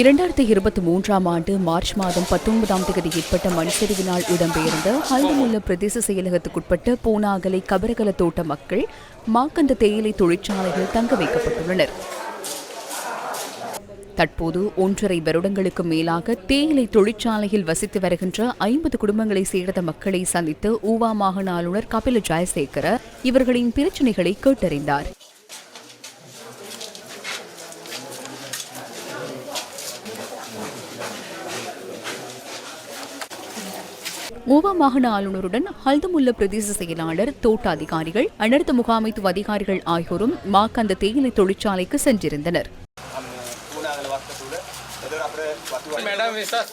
இரண்டாயிரத்தி இருபத்தி மூன்றாம் ஆண்டு மார்ச் மாதம் பத்தொன்பதாம் தேதி ஏற்பட்ட மண்சரிவினால் இடம்பெயர்ந்த ஹல்துமுல்ல பிரதேச செயலகத்துக்குட்பட்ட பூனாகலை கபரகல தோட்ட மக்கள் மாக்கந்த தேயிலை தொழிற்சாலையில் தங்க வைக்கப்பட்டுள்ளனர். தற்போது ஒன்றரை வருடங்களுக்கு மேலாக தேயிலை தொழிற்சாலையில் வசித்து வருகின்ற ஐம்பது குடும்பங்களை சேர்ந்த மக்களை சந்தித்து ஊவா மாகாண ஆளுநர் கபில ஜெயசேகர இவர்களின் பிரச்சினைகளை கேட்டறிந்தார். ஊவா மாகாண ஆளுநருடன் ஹல்தமுல்ல பிரதேச செயலாளர் தோட்ட அதிகாரிகள் அனர்த்த முகாமைத்துவ அதிகாரிகள் ஆகியோரும் மாக்கந்த தேயிலை தொழிற்சாலைக்கு சென்றிருந்தனர். මැඩම් විශස්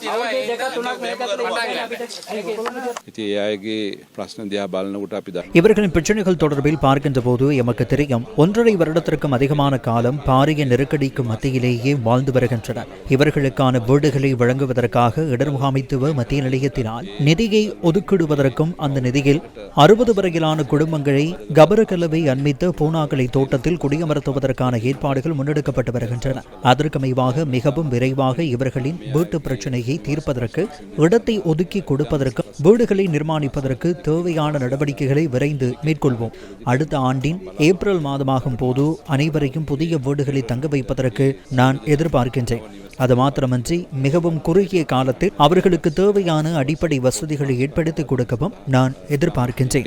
ඉති ඒයගේ ප්‍රශ්න දිහා බලන්නකුට අපි ද இவர்களின் பிரச்சனைகள் தொடர்பில் பார்க்கின்ற போது எமக்கு தெரியும் ஒன்றரை வருடத்திற்கும் அதிகமான காலம் பாரிய நெருக்கடிக்கு மத்தியிலேயே வாழ்ந்து வருகின்றனர் இவர்களுக்கான வீடுகளை வழங்குவதற்காக இடர் முகாமைத்துவ மத்திய நிலையத்தினால் நிதியை ஒதுக்கிடுவதற்கும் அந்த நிதியில் அறுபது வரையிலான குடும்பங்களை கபரகலவை அண்மித்த பூனாகலை தோட்டத்தில் குடியமர்த்துவதற்கான ஏற்பாடுகள் முன்னெடுக்கப்பட்டு வருகின்றன அதற்கமைவாக மிகவும் விரைவாக இவர்களின் வீட்டு பிரச்சனையை தீர்ப்பதற்கு இடத்தை ஒதுக்கி கொடுப்பதற்கு வீடுகளை நிர்மாணிப்பதற்கு தேவையான நடவடிக்கைகளை விரைந்து மேற்கொள்வோம். அடுத்த ஆண்டின் ஏப்ரல் மாதமாகும் போது அனைவரையும் புதிய வீடுகளை தங்க வைப்பதற்கு நான் எதிர்பார்க்கின்றேன். அது மாத்திரமன்றி மிகவும் குறுகிய காலத்தில் அவர்களுக்கு தேவையான அடிப்படை வசதிகளை ஏற்படுத்தி கொடுக்கவும் நான் எதிர்பார்க்கின்றேன்.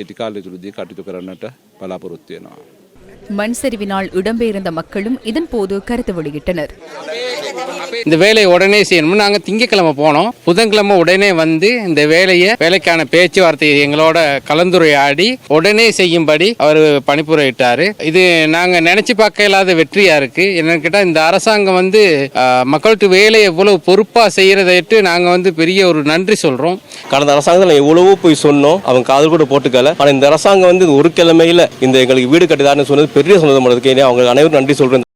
மண் சரிவினால் இடம்பெயர்ந்த மக்களும் இதன் போது கருத்து வெளியிட்டனர். இந்த வேலையை உடனே செய்யணும் நாங்கள் திங்கக்கிழமை போனோம். புதன்கிழமை உடனே வந்து இந்த வேலையை வேலைக்கான பேச்சுவார்த்தை எங்களோட கலந்துரையாடி உடனே செய்யும்படி அவர் பணிபுரியிட்டாரு. இது நாங்கள் நினைச்சு பார்க்க இல்லாத வெற்றியா இருக்கு. என்னன்னு கேட்டால் இந்த அரசாங்கம் வந்து மக்கள்கிட்ட வேலையை எவ்வளவு பொறுப்பாக செய்யறதைட்டு நாங்கள் வந்து பெரிய ஒரு நன்றி சொல்றோம். கடந்த அரசாங்கத்தில் எவ்வளவோ போய் சொன்னோம். அவங்க காதல் கூட போட்டுக்கல. ஆனால் இந்த அரசாங்கம் வந்து ஒரு கிழமையில இந்த எங்களுக்கு வீடு கட்டுதாருன்னு சொன்னது பெரிய சொன்னது அவங்க அனைவரும் நன்றி சொல்றேன்.